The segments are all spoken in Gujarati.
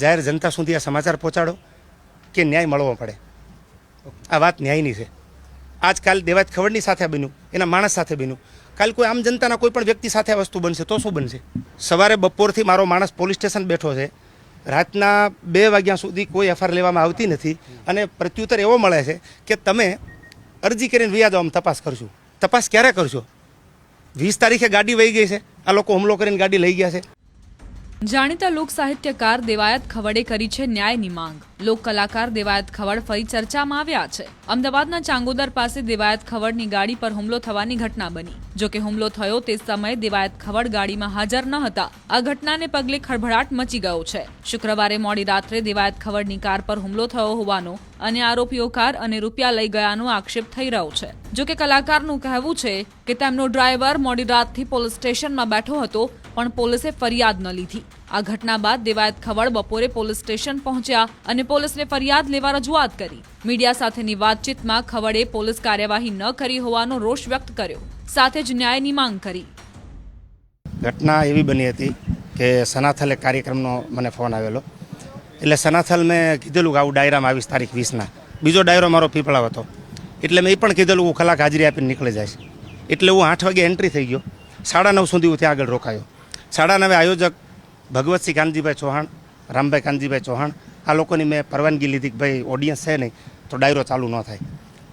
જાહેર જનતા સુધી આ સમાચાર પહોંચાડો કે ન્યાય મળવો પડે. આ વાત ન્યાયની છે. આજકાલ દેવાજ ખવડની સાથે બન્યું, એના માણસ સાથે બન્યું. કાલ કોઈ આમ જનતાના કોઈ પણ વ્યક્તિ સાથે આ વસ્તુ બનશે તો શું બનશે? સવારે બપોરથી મારો માણસ પોલીસ સ્ટેશન બેઠો છે. રાતના બે વાગ્યા સુધી કોઈ એફઆર લેવામાં આવતી નથી અને પ્રત્યુત્તર એવો મળે છે કે તમે અરજી કરીને વ્યાજ આમ તપાસ કરશું. તપાસ ક્યારે કરશો? વીસ તારીખે ગાડી વહી ગઈ છે. આ લોકો હુમલો કરીને ગાડી લઈ ગયા છે. જાણીતા લોક સાહિત્યકાર દેવાયત ખવડે કરી છે ન્યાયની માંગ. લોક કલાકાર દેવાયત ખવડ ફરી ચર્ચામાં આવ્યા છે. અમદાવાદના ચાંગોદર પાસે દેવાયત ખવડની ગાડી પર હુમલો થવાની ઘટના બની. જો કે હુમલો થયો તે સમયે દેવાયત ખવડ ગાડીમાં હાજર ન હતા. આ ઘટનાને પગલે ખળભળાટ મચી ગયો છે. શુક્રવારે મોડી રાત્રે દેવાયત ખવડની કાર પર હુમલો થયો હોવાનો અને આરોપીઓ કાર અને રૂપિયા લઈ ગયાનો આક્ષેપ થઈ રહ્યો છે. જો કે કલાકારનું કહેવું છે કે તેમનો ડ્રાઈવર મોડી રાતથી પોલીસ સ્ટેશનમાં બેઠો હતો, પણ પોલીસે ફરિયાદ ન લીધી. આ ઘટના બાદ દેવાયત ખવડ બપોરે પોલીસ સ્ટેશન પહોંચ્યા અને પોલીસને ફરિયાદ લેવા રજૂઆત કરી. મીડિયા સાથેની વાતચીતમાં ખવડે પોલીસ કાર્યવાહી ન કરી હોવાનો રોષ વ્યક્ત કર્યો. સાથે જ ન્યાયની માંગ કરી. ઘટના એવી બની હતી કે સનાથલે કાર્યક્રમનો મને ફોન આવેલો. એટલે સનાથલ મેં કીધેલું કે આવું ડાયરામાં આવીશ તારીખ વીસના. બીજો ડાયરો મારો પીપળાવ હતો. એટલે મેં એ પણ કીધેલું હું કલાક હાજરી આપીને નીકળી જઈશ. એટલે હું આઠ વાગે એન્ટ્રી થઈ ગયો. સાડા નવ સુધી હું ત્યાં આગળ રોકાયો. સાડા નવે આયોજક ભગવતસિંહ કાનજીભાઈ ચૌહાણ, રામભાઈ કાનજીભાઈ ચૌહાણ, આ લોકોની મેં પરવાનગી લીધી કે ભાઈ ઓડિયન્સ છે નહીં, તો ડાયરો ચાલુ ન થાય.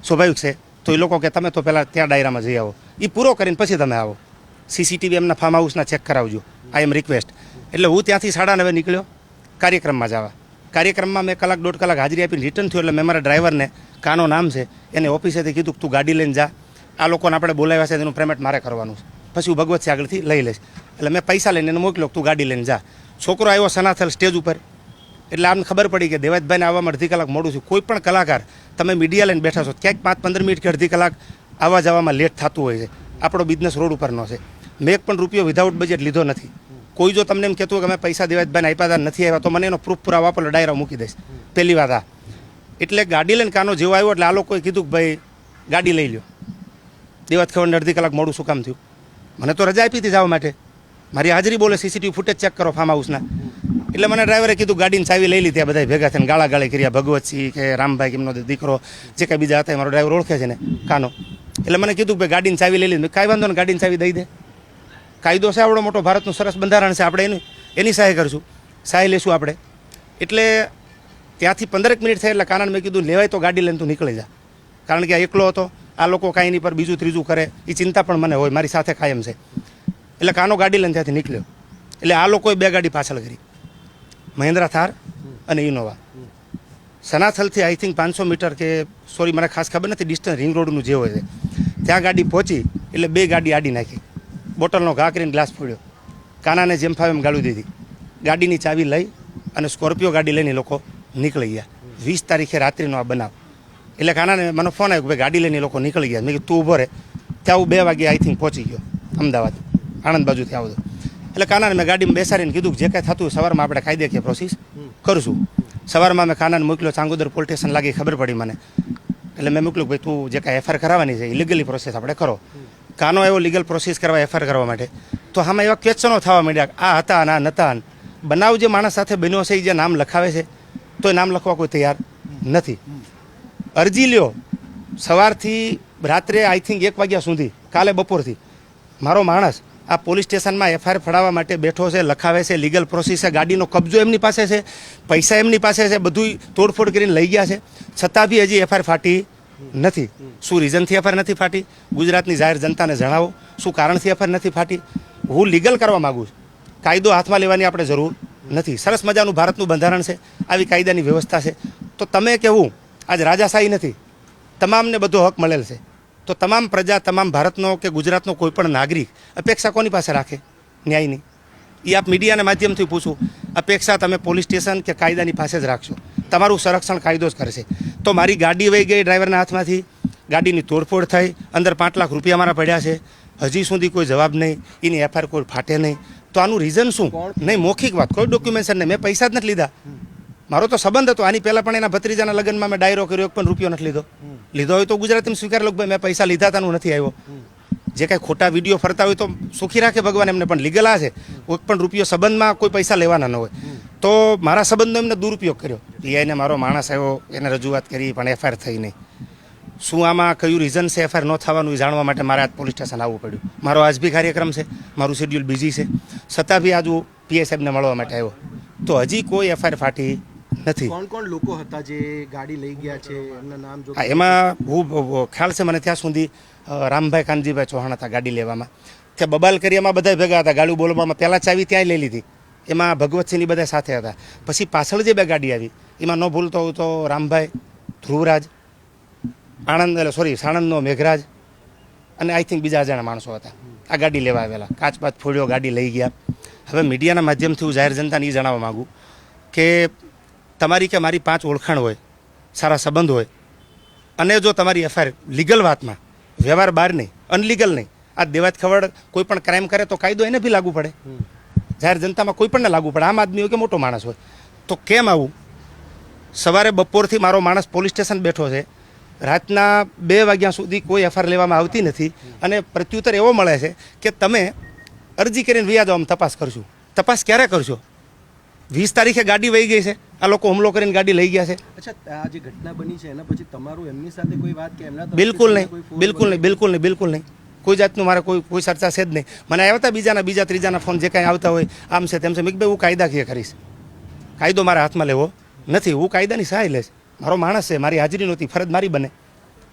સ્વાભાવિક છે. તો એ લોકો કે તમે તો પહેલાં ત્યાં ડાયરામાં જઈ આવો. એ પૂરો કરીને પછી તમે આવો. સીસીટીવી એમના ફાર્મ હાઉસના ચેક કરાવજો. આઈ એમ રિક્વેસ્ટ એટલે હું ત્યાંથી સાડા નવે નીકળ્યો. કાર્યક્રમમાં જવા કાર્યક્રમમાં મેં કલાક દોઢ કલાક હાજરી આપીને રિટર્ન થયો એટલે મેં મારા ડ્રાઈવરને કાનો નામ છે, એને ઓફિસેથી કીધું કે તું ગાડી લઈને જા. આ લોકોને આપણે બોલાવ્યા છે તેનું પેમેન્ટ મારે કરવાનું છે. પછી હું ભગવતસિંહ આગળથી લઈ લઈશ. એટલે મેં પૈસા લઈને એને મોકલ્યો તું ગાડી લઈને જા. છોકરો આવ્યો સનાથલ સ્ટેજ ઉપર. એટલે આમને ખબર પડી કે દેવાજભાઈને આવવામાં અડધી કલાક મોડું છું કોઈ પણ કલાકાર તમે મીડિયા લઈને બેઠા છો, ક્યાંક પાંચ પંદર મિનિટ કે અડધી કલાક આવવા જવામાં લેટ થતું હોય છે. આપણો બિઝનેસ રોડ ઉપરનો છે. મેં એક પણ રૂપિયો વિધાઉટ બજેટ લીધો નથી. કોઈ જો તમને એમ કહેતું કે અમે પૈસા દેવાજભાઈને આપ્યા હતા, નથી આવ્યા તો મને એનો પ્રૂફ પુરાવા પર એટલે મૂકી દઈશ. પહેલી વાત આ. એટલે ગાડી લઈને કાનો જેવો આવ્યો એટલે આ લોકોએ કીધું કે ભાઈ, ગાડી લઈ લ્યો. દેવાત ખવડને અડધી કલાક મોડું શું કામ થયું. મને તો રજા આપી હતી જવા માટે. મારી હાજરી બોલે સીસીટીવી ફૂટેજ ચેક કરો ફાર્મ હાઉસના એટલે મને ડ્રાઈવરે કીધું, ગાડીની ચાવી લઈ લીધી આ બધા ભેગા થઈને ગાળા ગાળી કર્યા ભગવતસિંહ કે રામભાઈ કેમનો દીકરો, જે કાંઈ બીજા હતા મારો ડ્રાઈવર ઓળખે છે ને, કાનો. એટલે મને કીધું કે ગાડીની ચાવી લઈ લીધી. કાંઈ વાંધો ને ગાડીની ચાવી દઈ દે. કાયદો છે આવડો મોટો ભારતનું સરસ બંધારણ છે, આપણે એની એની સહાય કરશું. સહાય લેશું આપણે. એટલે ત્યાંથી પંદરેક મિનિટ થઈ એટલે કાનાને મેં કીધું લેવાય તો ગાડી લઈને તું નીકળી જા. કારણ કે આ એકલો હતો, આ લોકો કાંઈ એની પર બીજું ત્રીજું કરે એ ચિંતા પણ મને હોય, મારી સાથે કાયમ છે. એટલે કાનો ગાડી લઈને ત્યાંથી નીકળ્યો. એટલે આ લોકોએ બે ગાડી પાછળ કરી. મહેન્દ્રા થાર અને ઇનોવા. સનાથલથી આઈ થિંક પાંચસો મીટર કે, સોરી, મને ખાસ ખબર નથી, ડિસ્ટન્સ રિંગ રોડનું જે હોય છે. ત્યાં ગાડી પહોંચી, એટલે બે ગાડી આડી નાખી. બોટલનો ઘા કરીને ગ્લાસ ફોડ્યો. કાનાને જેમ ફાવે એમ ગાળું દીધી. ગાડીની ચાવી લઈ અને સ્કોર્પિયો ગાડી લઈને લોકો નીકળી ગયા. વીસ તારીખે રાત્રિનો આ બનાવ. એટલે કાનાને મને ફોન આવ્યો કે ભાઈ ગાડી લઈને લોકો નીકળી ગયા. મેં કીધું, તું ઊભો રહે ત્યાં હું બે વાગે આઈ થિંક પહોંચી ગયો, અમદાવાદ. આણંદ બાજુથી આવું એટલે કાનાને મેં ગાડીમાં બેસાડીને કીધું કે જે કાંઈ થતું સવારમાં આપણે કાયદેકીય પ્રોસેસ કરશું. સવારમાં મેં કાનાને મોકલ્યો, ચાંગોદર પોલીસ સ્ટેશન લાગી ખબર પડી મને. એટલે મેં મોકલ્યું ભાઈ તું જે કાંઈ એફઆઈઆર કરાવવાની છે એ લીગલી પ્રોસેસ આપણે કરો. કાનો એવો લીગલ પ્રોસેસ કરવા એફઆઈઆર કરવા માટે. તો આમાં એવા ક્વેશ્ચનો થવા માંડ્યા આ હતા, અને આ નતા. બનાવ જે માણસ સાથે બન્યો છે, એ જે નામ લખાવે છે, તો એ નામ લખવા કોઈ તૈયાર નથી. અરજી લ્યો. સવારથી રાત્રે આઈ થિંક એક વાગ્યા સુધી, કાલે બપોરથી. મારો માણસ આ પોલીસ સ્ટેશનમાં એફઆઈઆર ફડાવવા માટે બેઠો છે, લખાવે છે લીગલ પ્રોસેસ છે, ગાડીનો કબજો એમની પાસે છે, પૈસા એમની પાસે છે બધું તોડફોડ કરીને લઈ ગયા છે. છતાં બી હજી એફઆઈઆર ફાટી નથી. શું રીઝનથી એફઆઈઆર નથી ફાટી? ગુજરાતની જાહેર જનતાને જણાવો. શું કારણથી એફઆઈઆર નથી ફાટી? હું લીગલ કરવા માગું છું. કાયદો હાથમાં લેવાની આપણે જરૂર નથી. સરસ મજાનું ભારતનું બંધારણ છે. આવી કાયદાની વ્યવસ્થા છે. તો તમે કહેવું આજ રાજાશાહી નથી. તમામને બધો હક મળેલ છે. તો તમામ પ્રજા, તમામ ભારતનો કે ગુજરાતનો કોઈ પણ નાગરિક અપેક્ષા કોની પાસે રાખે? ન્યાયની. એ આપ મીડિયાના માધ્યમથી પૂછું અપેક્ષા તમે પોલીસ સ્ટેશન કે કાયદાની પાસે જ રાખશો. તમારું સંરક્ષણ કાયદો જ કરશે. તો મારી ગાડી વહી ગઈ ડ્રાઈવરના હાથમાંથી ગાડીની તોડફોડ થઈ અંદર પાંચ લાખ રૂપિયા મારા પડ્યા છે. હજી સુધી કોઈ જવાબ નહીં એની એફઆઈઆર કોઈ ફાટે નહીં. તો આનું રીઝન શું? નહીં મૌખિક વાત. કોઈ ડોક્યુમેન્ટ નહીં. મેં પૈસા જ નથી લીધા. મારો તો સંબંધ હતો. આની પહેલાં પણ એના ભત્રીજાના લગ્નમાં મેં ડાયરો કર્યો એક પણ રૂપિયો નથી લીધો. લીધો હોય તો ગુજરાતીમાં સ્વીકાર લો ભાઈ મેં પૈસા લીધા તાનું નથી આવ્યો. જે કાંઈ ખોટા વીડિયો ફરતા હોય તો સુખી રાખે ભગવાન એમને, પણ લીગલ આ છે. કોઈ પણ રૂપિયો સંબંધમાં કોઈ પૈસા લેવાના ન હોય. તો મારા સંબંધનો એમને દુરુપયોગ કર્યો. પીઆઈને મારો માણસ આવ્યો, એને રજૂઆત કરી, પણ એફઆઈઆર થઈ નહીં. શું આમાં કયું રીઝન છે એફઆઈઆર ન થવાનું એ જાણવા માટે મારે આજ પોલીસ સ્ટેશન આવવું પડ્યું. મારો આજ બી કાર્યક્રમ છે, મારું શેડ્યુલ બિઝી છે. છતાં બી આજુ પીએ સાહેબને મળવા માટે આવ્યો. તો હજી કોઈ એફઆઈઆર ફાટી નથી. કોણ કોણ લોકો હતા જે ગાડી લઈ ગયા છે? એમના નામ જો હા એમાં હું ખ્યાલ છે મને ત્યાં સુધી રામભાઈ કાનજીભાઈ ચૌહાણ હતા ગાડી લેવામાં. ત્યાં બબાલ કરીયામાં બધા ભેગા હતા ગાડું બોલવામાં. પહેલાં ચાવી ત્યાં લઈ લીધી. એમાં ભગવતસિંહની બધા સાથે હતા. પછી પાછળ જે બે ગાડી આવી એમાં ન ભૂલતો હોઉં તો રામભાઈ ધ્રુવરાજ આણંદ એટલે સોરી સાણંદનો મેઘરાજ અને આઈ થિંક બીજા અજાણા માણસો હતા. આ ગાડી લેવા આવેલા. કાચ પાચ ફોડ્યો ગાડી લઈ ગયા. હવે મીડિયાના માધ્યમથી હું જાહેર જનતાને એ જણાવવા માગું કે તમારી કે મારી પાંચ ઓળખાણ હોય સારા સંબંધ હોય અને જો તમારી એફઆઈઆર લીગલ વાતમાં વ્યવહાર બહાર નહીં અનલીગલ નહીં આ દેવાત ખવડ કોઈ પણ ક્રાઇમ કરે તો કાયદો એને બી લાગુ પડે. જાહેર જનતામાં કોઈ પણને લાગુ પડે. આમ આદમી હોય કે મોટો માણસ હોય. તો કેમ આવું? સવારે બપોરથી મારો માણસ પોલીસ સ્ટેશન બેઠો છે. રાતના બે વાગ્યા સુધી કોઈ એફઆઈઆર લેવામાં આવતી નથી. અને પ્રત્યુત્તર એવો મળે છે કે તમે અરજી કરીને વ્યાજ આમ તપાસ કરશું. તપાસ ક્યારે કરશો? વીસ તારીખે ગાડી વહી ગઈ છે. આ લોકો હુમલો કરીને ગાડી લઈ ગયા છે. અચ્છા આ જે ઘટના બની છે એના પછી તમારું એમની સાથે કોઈ વાત કે એમના બિલકુલ નહીં બિલકુલ નહીં બિલકુલ નહીં બિલકુલ નહીં. કોઈ જાતનું મારે કોઈ કોઈ ચર્ચા છે જ નહીં. મને આવ્યા હતા બીજાના બીજા ત્રીજાના ફોન જે કાંઈ આવતા હોય આમ છે તેમ છે. મેં ભાઈ હું કાયદાકીય કરીશ. કાયદો મારા હાથમાં લેવો. નથી હું કાયદાની સહાય લઈશ. મારો માણસ છે મારી હાજરી નહોતી ફરજ મારી બને.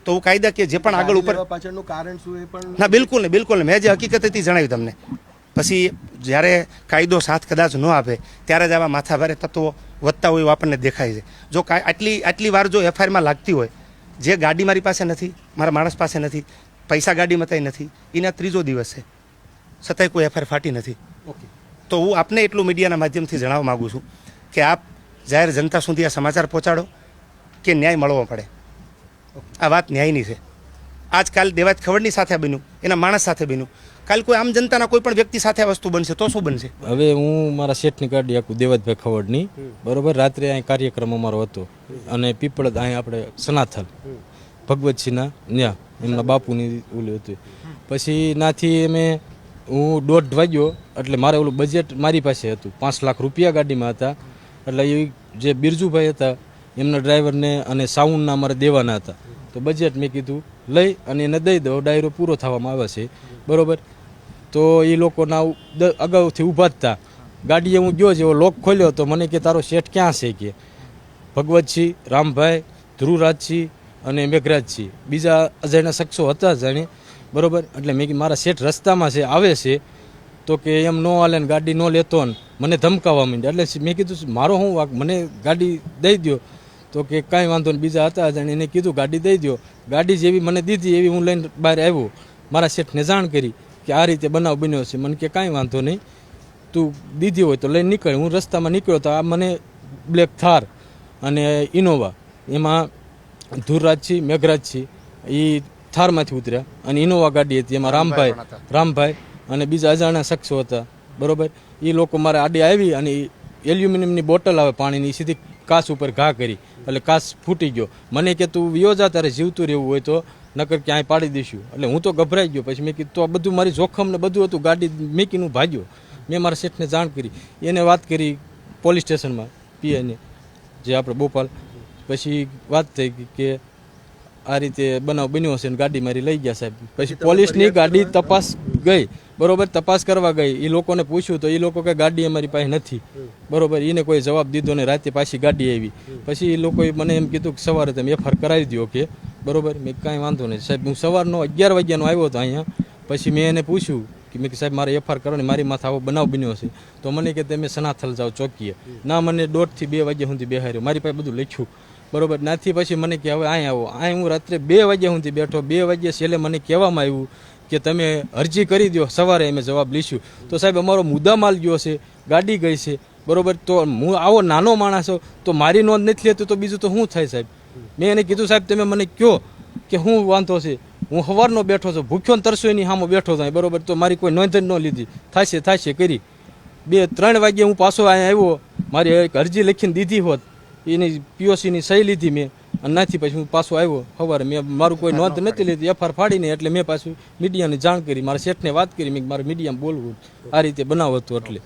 તો હું કાયદાકીય જે પણ આગળ ઉપર પાછળનું કારણ શું એ પણ ના બિલકુલ નહીં બિલકુલ નહીં. મેં જે હકીકત હતી જણાવી તમને. પછી જ્યારે કાયદો સાથ કદાચ ન આપે ત્યારે જ આવા માથાભારે તત્વો વધતા હોય એવું આપણને દેખાય છે. જો કાંઈ આટલી આટલી વાર જો એફઆઈઆરમાં લાગતી હોય જે ગાડી મારી પાસે નથી મારા માણસ પાસે નથી પૈસા ગાડી મતાઈ નથી એના ત્રીજો દિવસ છે. છતાંય કોઈ એફઆઈઆર ફાટી નથી. ઓકે. તો હું આપને એટલું મીડિયાના માધ્યમથી જણાવવા માગું છું કે આપ જાહેર જનતા સુધી આ સમાચાર પહોંચાડો કે ન્યાય મળવો પડે. આ વાત ન્યાયની છે. આજકાલ દેવાજ ખવડની સાથે બન્યું એના માણસ સાથે બન્યું. કાલ કોઈ આમ જનતાના કોઈ પણ વ્યક્તિ સાથે આ વસ્તુ બનશે તો શું બનશે? હવે હું મારા શેઠની ગાડી આખું દેવતભાઈ ખવડની. બરોબર? રાત્રે અહીં કાર્યક્રમ અમારો હતો. અને પીપળદ અહીં આપણે સનાથલ. ભગવતસિંહના ન્યા એમના બાપુની ઓલું હતું. પછી નાથી અમે હું દોઢ વાગ્યો એટલે મારે ઓલું બજેટ મારી પાસે હતું. પાંચ લાખ રૂપિયા ગાડીમાં હતા. એટલે એ જે બિરજુભાઈ હતા એમના ડ્રાઈવરને અને સાઉન્ડના અમારે દેવાના હતા. તો બજેટ મેં કીધું લઈ અને એને દઈ દો ડાયરો પૂરો થવામાં આવે છે. બરોબર? તો એ લોકોના અગાઉથી ઊભા જ હતા ગાડીએ હું ગયો જેવો લોક ખોલ્યો તો મને કે, તારો શેઠ ક્યાં છે? કે ભગવતસિંહ રામભાઈ ધ્રુવરાજસિંહ અને મેઘરાજસિંહ બીજા અજાણ્યા શખ્સો હતા જાણે, બરાબર? એટલે મેં મારા શેઠ રસ્તામાં છે, આવે છે. તો કે, એમ ન હાલે ને ગાડી ન લેતો ને મને ધમકાવવા માંડ્યા. એટલે મેં કીધું, મારો શું વાક મને ગાડી દઈ દો તો કે, કાંઈ વાંધો નહીં બીજા હતા જાણે, એને કીધું, ગાડી દઈ દો ગાડી જેવી મને દીધી એવી હું લઈને બહાર આવ્યો. મારા શેઠને જાણ કરી. કે આ રીતે બનાવ બન્યો છે. મને કે કાંઈ વાંધો નહીં. તું દીધી હોય તો લઈને નીકળ. હું રસ્તામાં નીકળ્યો તો આ મને બ્લેક થાર અને ઇનોવા એમાં ધુરરાજસિંહ મેઘરાજસિંહ એ થારમાંથી ઉતર્યા. અને ઇનોવા ગાડી હતી એમાં રામભાઈ રામભાઈ અને બીજા અજાણ્યા શખ્સો હતા. બરોબર? એ લોકો મારે આડી આવી અને એલ્યુમિનિયમની બોટલ આવે પાણીની સીધી કાચ ઉપર ઘા કરી. એટલે કાચ ફૂટી ગયો. મને કે તું વિયો જા તારે જીવતું રહેવું હોય તો નકર ક્યાંય પાડી દઈશું. એટલે હું તો ગભરાઈ ગયો. પછી મેં કીધું તો આ બધું મારી જોખમ ને બધું હતું. ગાડી મેકીનું ભાગ્યો. મેં મારા શેઠને જાણ કરી. એને વાત કરી પોલીસ સ્ટેશનમાં પીએને જે આપણે બોપાલ. પછી વાત થઈ ગઈ કે આ રીતે બનાવ બન્યો હશે ને ગાડી મારી લઈ ગયા સાહેબ. પછી પોલીસની ગાડી તપાસ ગઈ. બરોબર તપાસ કરવા ગઈ. એ લોકોને પૂછ્યું તો એ લોકો કે ગાડી અમારી પાસે નથી. બરોબર એને કોઈ જવાબ દીધો ને રાતે પાછી ગાડી આવી. પછી એ લોકોએ મને એમ કીધું કે સવારે તમે એફઆર કરાવી દો કે બરોબર? મેં કાંઈ વાંધો નહીં. સાહેબ, હું સવારનો અગિયાર વાગ્યાનો આવ્યો હતો અહીંયા. પછી મેં એને પૂછ્યું કે મેં સાહેબ, મારે એફઆર કરવાની, મારી માથે આવો બનાવ બન્યો છે. તો મને કે તમે સનાથલ જાઓ ચોકીએ. ના, મને દોઢથી બે વાગ્યા સુધી બેહાર્યો. મારી પાસે બધું લખ્યું. બરોબર? નાથી પછી મને કે, હવે અહીં આવો. અહીં હું રાત્રે બે વાગ્યા સુધી બેઠો. બે વાગ્યા છેલ્લે મને કહેવામાં આવ્યું કે, તમે અરજી કરી દો સવારે અમે જવાબ લઈશું. તો સાહેબ, અમારો મુદ્દા માલ ગયો છે. ગાડી ગઈ છે. બરોબર? તો હું આવો નાનો માણસ તો મારી નોંધ નથી લેતો તો બીજું તો શું થાય સાહેબ? મેં એને કીધું સાહેબ તમે મને કહો કે હું વાંધો છે. હું સવારનો બેઠો છું ભૂખ્યો ને તરસો એની સામે બેઠો થાય બરોબર? તો મારી કોઈ નોંધ જ ન લીધી. થાશે થાશે કરી. બે ત્રણ વાગ્યે હું પાછો અહીંયા આવ્યો. મારી એક અરજી લખીને દીધી હોત. એની પીઓસીની સહી લીધી મેં. અને નાથી પછી હું પાછો આવ્યો સવારે મેં મારું કોઈ નોંધ નથી લીધી. એફઆર ફાડીને એટલે મેં પાછું મીડિયાને જાણ કરી. મારા શેઠને વાત કરી. મેં મારે મીડિયામાં બોલવું આ રીતે બનાવ હતું એટલે.